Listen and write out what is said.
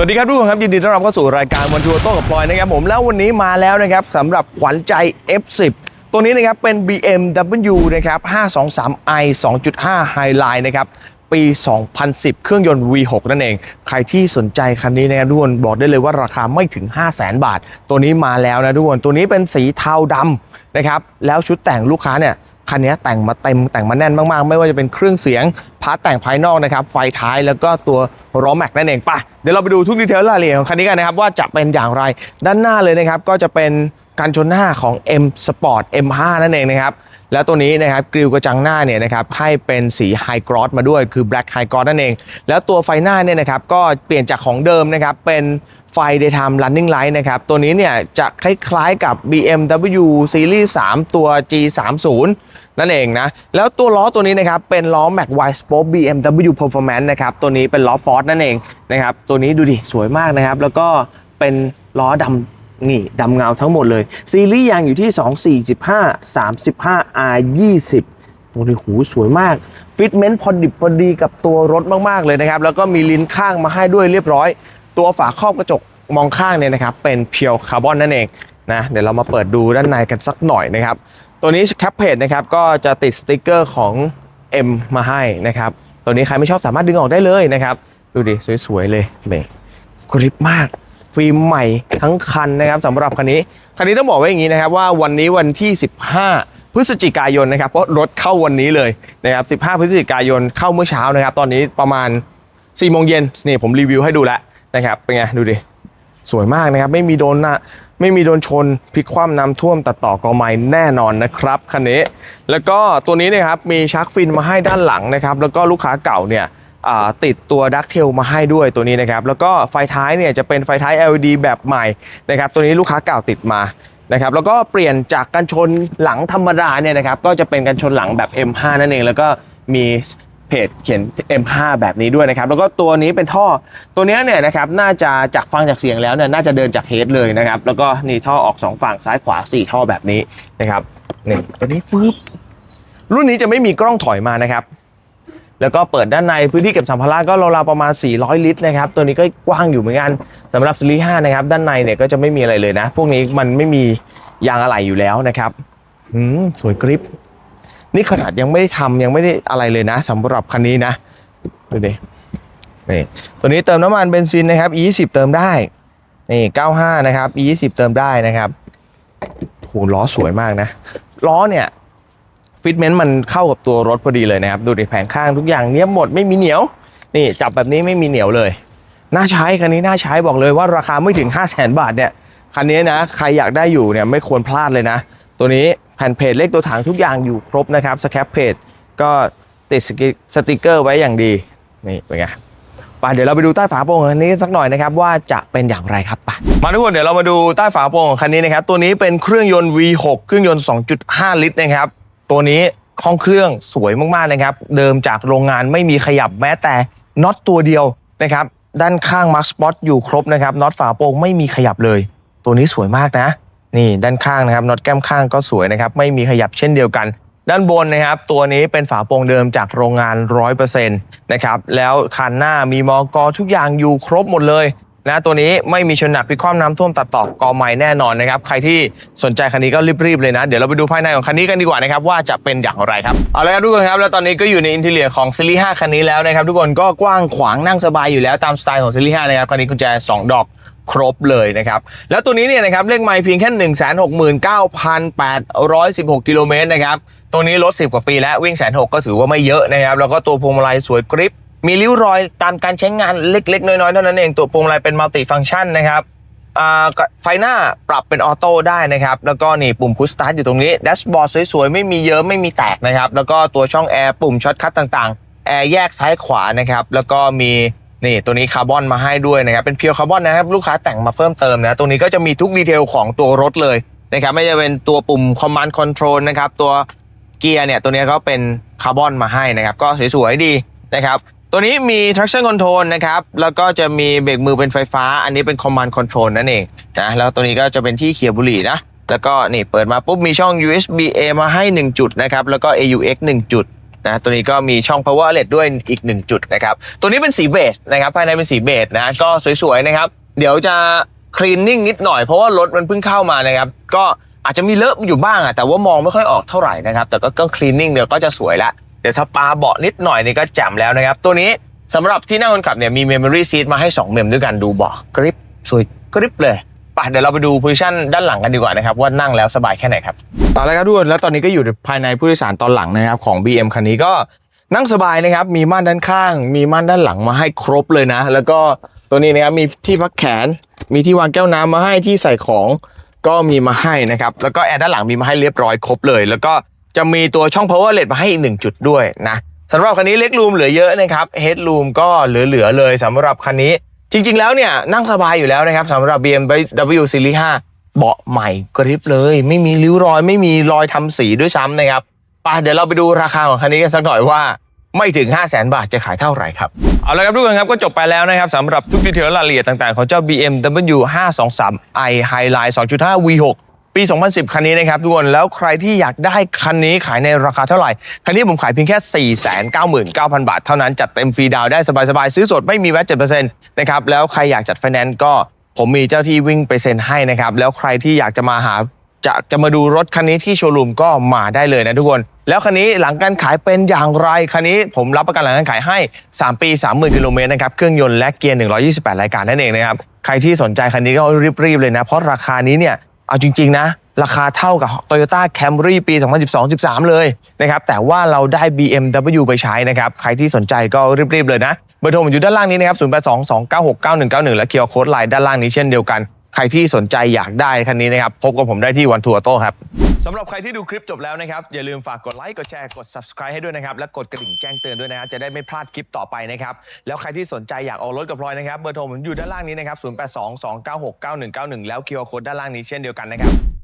สวัสดีครับทุกคนครับ ยินดีต้อนรับเข้าสู่รายการวันทัวร์โต้กับพลอยนะครับผมแล้ววันนี้มาแล้วนะครับสำหรับขวัญใจ F10 ตัวนี้นะครับเป็น BMW นะครับ 523i 2.5 Highline นะครับ ปี 2010 เครื่องยนต์ V6 นั่นเอง ใครที่สนใจคันนี้นะครับทุกคนบอกได้เลยว่าราคาไม่ถึง 5 0 0 0 0 0บาท ตัวนี้มาแล้วนะทุกคน ตัวนี้เป็นสีเทาดำนะครับ แล้วชุดแต่งลูกค้าเนี่ย คันนี้แต่งมาเต็มแต่งมาแน่นมากๆ ไม่ว่าจะเป็นเครื่องเสียงพาร์ทแต่งภายนอกนะครับ ไฟท้ายแล้วก็ตัวล้อแม็กนั่นเองไป่ะเดี๋ยวเราไปดูทุกดีเทลรายละเอียดของคันนี้กันนะครับว่าจะเป็นอย่างไรด้านหน้าเลยนะครับก็จะเป็น การชนหน้าของ M Sport M5 นั่นเองนะครับ แล้วตัวนี้นะครับกริลกระจังหน้าเนี่ยนะครับให้เป็นสีไฮกรอสมาด้วยคือ Black High Gloss นั่นเอง แล้วตัวไฟหน้าเนี่ยนะครับก็เปลี่ยนจากของเดิมนะครับเป็นไฟ daytime running light นะครับตัวนี้เนี่ยจะคล้ายๆกับ BMW Series 3 ตัว G30 นั่นเองนะแล้วตัวล้อตัวนี้นะครับเป็นล้อ Mac Wide Spoke BMW Performance นะครับตัวนี้เป็นล้อฟอร์ดนั่นเองนะครับตัวนี้ดูดิสวยมากนะครับแล้วก็เป็นล้อดำ นี่ดำเงาทั้งหมดเลย ซีรีส์ยางอยู่ที่ 2 45 35 R 20ตัวนี้หูสวยมาก ฟิตเมนต์พอดิบพอดีกับตัวรถมาก ๆ เลยนะครับ แล้วก็มีลิ้นข้างมาให้ด้วยเรียบร้อย ตัวฝาครอบกระจกมองข้างเนี่ยนะครับ เป็นเพียวคาร์บอนนั่นเองนะ เดี๋ยวเรามาเปิดดูด้านในกันสักหน่อยนะครับ ตัวนี้แคปเพจนะครับ ก็จะติดสติกเกอร์ของ M มาให้นะครับ ตัวนี้ใครไม่ชอบสามารถดึงออกได้เลยนะครับ ดูดิ สวย ๆ เลยเมกริปมาก ฟิล์มใหม่ทั้งคันนะครับสำหรับคันนี้ คันนี้ต้องบอกไว้อย่างนี้นะครับว่าวันนี้วันที่ 15พฤศจิกายนนะครับเพราะรถเข้าวันนี้เลยนะครับ 15 พฤศจิกายนเข้าเมื่อเช้านะครับ ตอนนี้ประมาณ4โมงเย็นนี่ผมรีวิวให้ดูแล้วนะครับ เป็นไงดูดิ สวยมากนะครับ ไม่มีโดนนะไม่มีโดนชนพลิกคว่ำน้ำท่วมตัดต่อกอไม้แน่นอนนะครับคันนี้ แล้วก็ตัวนี้เนะครับมีชักฟินมาให้ด้านหลังนะครับ แล้วก็ลูกค้าเก่าเนี่ย ติดตัวดักเทลมาให้ด้วยตัวนี้นะครับ แล้วก็ไฟท้ายเนี่ยจะเป็นไฟท้าย LED แบบใหม่นะครับ ตัวนี้ลูกค้าเก่าติดมานะครับแล้วก็เปลี่ยนจากกันชนหลังธรรมดาเนี่ยนะครับก็จะเป็นกันชนหลังแบบ M5 นั่นเองแล้วก็มีเพจเขียน M5 แบบนี้ด้วยนะครับ แล้วก็ตัวนี้เป็นท่อตัวเนี้ยเนี่ยนะครับน่าจะจากฟังจากเสียงแล้วเนี่ยน่าจะเดินจากเฮดเลยนะครับ แล้วก็นี่ท่อออก 2 ฝั่งซ้ายขวา 4 ท่อแบบนี้นะครับนี่ตัวนี้ฟึบรุ่นนี้จะไม่มีกล้องถอยมานะครับ แล้วก็เปิดด้านในพื้นที่เก็บสัมภาระก็ราวๆประมาณ 400 ลิตรนะครับตัวนี้ก็กว้างอยู่เหมือนกันสำหรับซีรีส์5นะครับด้านในเนี่ยก็จะไม่มีอะไรเลยนะ พวกนี้มันไม่มียางอะไหล่อยู่แล้วนะครับอืมสวยกริปนี่ขนาดยังไม่ได้ทำยังไม่ได้อะไรเลยนะสำหรับคันนี้นะดูดินี่ตัวนี้เติมน้ำมันเบนซินนะครับ E20 เติมได้นี่95 นะครับ E20 เติมได้นะครับโหล้อสวยมากนะล้อเนี่ย ฟิตเมนต์มันเข้ากับตัวรถพอดีเลยนะครับ ดูดิแผงข้างทุกอย่างเนี้ยหมดไม่มีเหนียว นี่จับแบบนี้ไม่มีเหนียวเลย น่าใช้คันนี้น่าใช้บอกเลยว่าราคาไม่ถึง 5 0 0 0 0 0บาทเนี่ยคันนี้นะใครอยากได้อยู่เนี่ยไม่ควรพลาดเลยนะ ตัวนี้แผ่นเพจเลขตัวถังทุกอย่างอยู่ครบนะครับสแคปเพจก็ติดสกิสติกเกอร์ไว้อย่างดีนี่เป็นไงไปเดี๋ยวเราไปดูใต้ฝาโปร่งของคันนี้สักหน่อยนะครับว่าจะเป็นอย่างไรครับไปมาทุกคนเดี๋ยวเรามาดูใต้ฝาโปร่งของคันนี้นะครับตัวนี้เป็นเครื่องยนต์ V6 เครื่องยนต์ 2.5 ลิตรนะครับ ตัวนี้ห้องเครื่องสวยมากๆนะครับ เดิมจากโรงงานไม่มีขยับแม้แต่น็อตตัวเดียวนะครับ ด้านข้างมาร์คสปอตอยู่ครบนะครับน็อตฝาโปร่งไม่มีขยับเลย ตัวนี้สวยมากนะ นี่ด้านข้างนะครับน็อตแก้มข้างก็สวยนะครับ ไม่มีขยับเช่นเดียวกัน ด้านบนนะครับ ตัวนี้เป็นฝาโปร่งเดิมจากโรงงาน 100%นะครับแล้วคันหน้ามีมอกอทุกอย่างอยู่ครบหมดเลย นะตัวนี้ไม่มีชนหนักพิคว่ำน้ำท่วมตัดต่อกอไม้แน่นอนนะครับ ใครที่สนใจคันนี้ก็รีบๆเลยนะ เดี๋ยวเราไปดูภายในของคันนี้กันดีกว่านะครับว่าจะเป็นอย่างไรครับ เอาละครับทุกคนครับ แล้วตอนนี้ก็อยู่ในอินเทเลียของซีรีส์5คันนี้แล้วนะครับทุกคนก็กว้างขวางนั่งสบายอยู่แล้วตามสไตล์ของซีรีส์5นะครับคันนี้กุญแจสองดอกครบเลยนะครับ แล้วตัวนี้เนี่ยนะครับเลขไมล์เพียงแค่ 1 6 9 8 1 6 กิโลเมตรนะครับ ตัวนี้รถ 10 กว่าปีแล้ววิ่งแสนหก็ถือว่าไม่เยอะนะครับ แล้วก็ตัวพวงมาลัยสวยกริป มีริ้วรอยตามการใช้งานเล็ก ๆ น้อยๆเท่านั้นเองตัวพวงมาลัยเป็นมัลติฟัง c t ชันนะครับไฟหน้าปรับเป็นออโต้ได้นะครับ แล้วก็นี่ปุ่มพุชสตาร์ทอยู่ตรงนี้แดชบอร์ดสวยๆ ไม่มีเยอะไม่มีแตกนะครับ แล้วก็ตัวช่องแอร์ปุ่มช็อตคัทต่างๆ แอร์แยกซ้ายขวานะครับ แล้วก็มีนี่ตัวนี้คาร์บอนมาให้ด้วยนะครับ เป็นเพียวคาร์บอนนะครับ ลูกค้าแต่งมาเพิ่มเติมนะ ตรงนี้ก็จะมีทุกดีเทลของตัวรถเลยนะครับ ไม่ว่าจะเป็นตัวปุ่ม command control นะครับ ตัวเกียร์เนี่ยตัวนี้ก็เป็นคาร์บอนมาให้นะครับ ก็สวยๆดีนะครับ ตัวนี้มี traction control นะครับ แล้วก็จะมีเบรกมือเป็นไฟฟ้า อันนี้เป็น command control นั่นเองนะ แล้วตัวนี้ก็จะเป็นที่เขียบบุหรี่นะ แล้วก็นี่เปิดมาปุ๊บมีช่อง USB A มาให้ 1 จุดนะครับ แล้วก็ AUX 1 จุดนะ ตัวนี้ก็มีช่อง power outlet ด้วยอีก 1 จุดนะครับ ตัวนี้เป็นสีเบจนะครับ ภายในเป็นสีเบจนะ ก็สวยๆนะครับ เดี๋ยวจะคลีนนิ่งนิดหน่อย เพราะว่ารถมันเพิ่งเข้ามานะครับ ก็อาจจะมีเลอะอยู่บ้างอะแต่ว่ามองไม่ค่อยออกเท่าไหร่นะครับ แต่ก็ก็คลีนนิ่งเดี๋ยวก็จะสวยละ เดี๋ยวสปาเบาะนิดหน่อยนี่ก็แจ่มแล้วนะครับ ตัวนี้สำหรับที่นั่งคนขับเนี่ยมี memory seat มาให้ 2 เมมด้วยกันดูเบาะกริปสวยกริปเลยปเดี๋ยวเราไปดู position ด้านหลังกันดีกว่านะครับ ว่านั่งแล้วสบายแค่ไหนครับตอนแรกครับทุกคนแล้วตอนนี้ก็อยู่ภายในผู้โดยสารตอนหลังนะครับของ BM คันนี้ก็นั่งสบายนะครับ มีม่านด้านข้าง มีม่านด้านหลังมาให้ครบเลยนะ แล้วก็ตัวนี้นะครับมีที่พักแขน มีที่วางแก้วน้ำมาให้ที่ใส่ของก็มีมาให้นะครับแล้วก็แอร์ด้านหลังมีมาให้เรียบร้อยครบเลย แล้วก็ จะมีตัวช่อง power LED มาให้อีกหนึ่งจุดด้วยนะสำหรับคันนี้เล็กรูมเหลือเยอะนะครับ head room ก็เหลือๆเลยสำหรับคันนี้ จริง ๆ แล้วเนี่ยนั่งสบายอยู่แล้วนะครับสำหรับ BMW Series 5เบาะใหม่กริบเลย ไม่มีริ้วรอย ไม่มีรอยทำสีด้วยซ้ำนะครับไปเดี๋ยวเราไปดูราคาของคันนี้กันสักหน่อยว่าไม่ถึง 5 0 0 0 0 0บาทจะขายเท่าไหร่ครับ เอาละครับทุกคนครับก็จบไปแล้วนะครับสำหรับทุกดีเทลรายละเอียดต่างๆ ของเจ้า BMW 523i Highline 2.5 V6 ปี 2010 คันนี้นะครับทุกคน แล้วใครที่อยากได้คันนี้ขายในราคาเท่าไหร่ คันนี้ผมขายเพียงแค่ 499,000 บาท เท่านั้นจัดเต็มฟรีดาวได้สบายๆ ซื้อสดไม่มีแวต7%นะครับ แล้วใครอยากจัดไฟแนนซ์ก็ผมมีเจ้าที่วิ่งไปเซ็นให้นะครับ แล้วใครที่อยากจะมาหาจะจะมาดูรถคันนี้ที่โชว์รูมก็มาได้เลยนะทุกคน แล้วคันนี้หลังการขายเป็นอย่างไร คันนี้ผมรับประกันหลังการขายให้ 3 ปี 30,000กิโลเมตรนะครับ เครื่องยนต์และเกียร์ 128 รายการนั่นเองนะครับ ใครที่สนใจคันนี้ก็รีบๆเลยนะ เพราะราคานี้เนี่ย เอาจริง ๆ นะ ราคาเท่ากับ Toyota Camry ปี 2012-13 เลยนะครับ แต่ว่าเราได้ BMW ไปใช้นะครับ ใครที่สนใจก็รีบ ๆ เลยนะ เบอร์โทรอยู่ด้านล่างนี้นะครับ 0822969191 และเคียร์โค้ดไลน์ด้านล่างนี้เช่นเดียวกัน ครที่สนใจอยากได้คันนี้นะครับ พบกับผมได้ที่วันทัวร์โต้ครับสำหรับใครที่ดูคลิปจบแล้วนะครับ อย่าลืมฝากกดไลค์กดแชร์กด subscribe ให้ด้วยนะครับ และกดกระดิ่งแจ้งเตือนด้วยนะจะได้ไม่พลาดคลิปต่อไปนะครับ แล้วใครที่สนใจอยากออกรถกับพลอยนะครับ เบอร์โทรผมอยู่ด้านล่างนี้นะครับ 0822969191 แล้วคิวอาร์โค้ดด้านล่างนี้เช่นเดียวกันนะครับ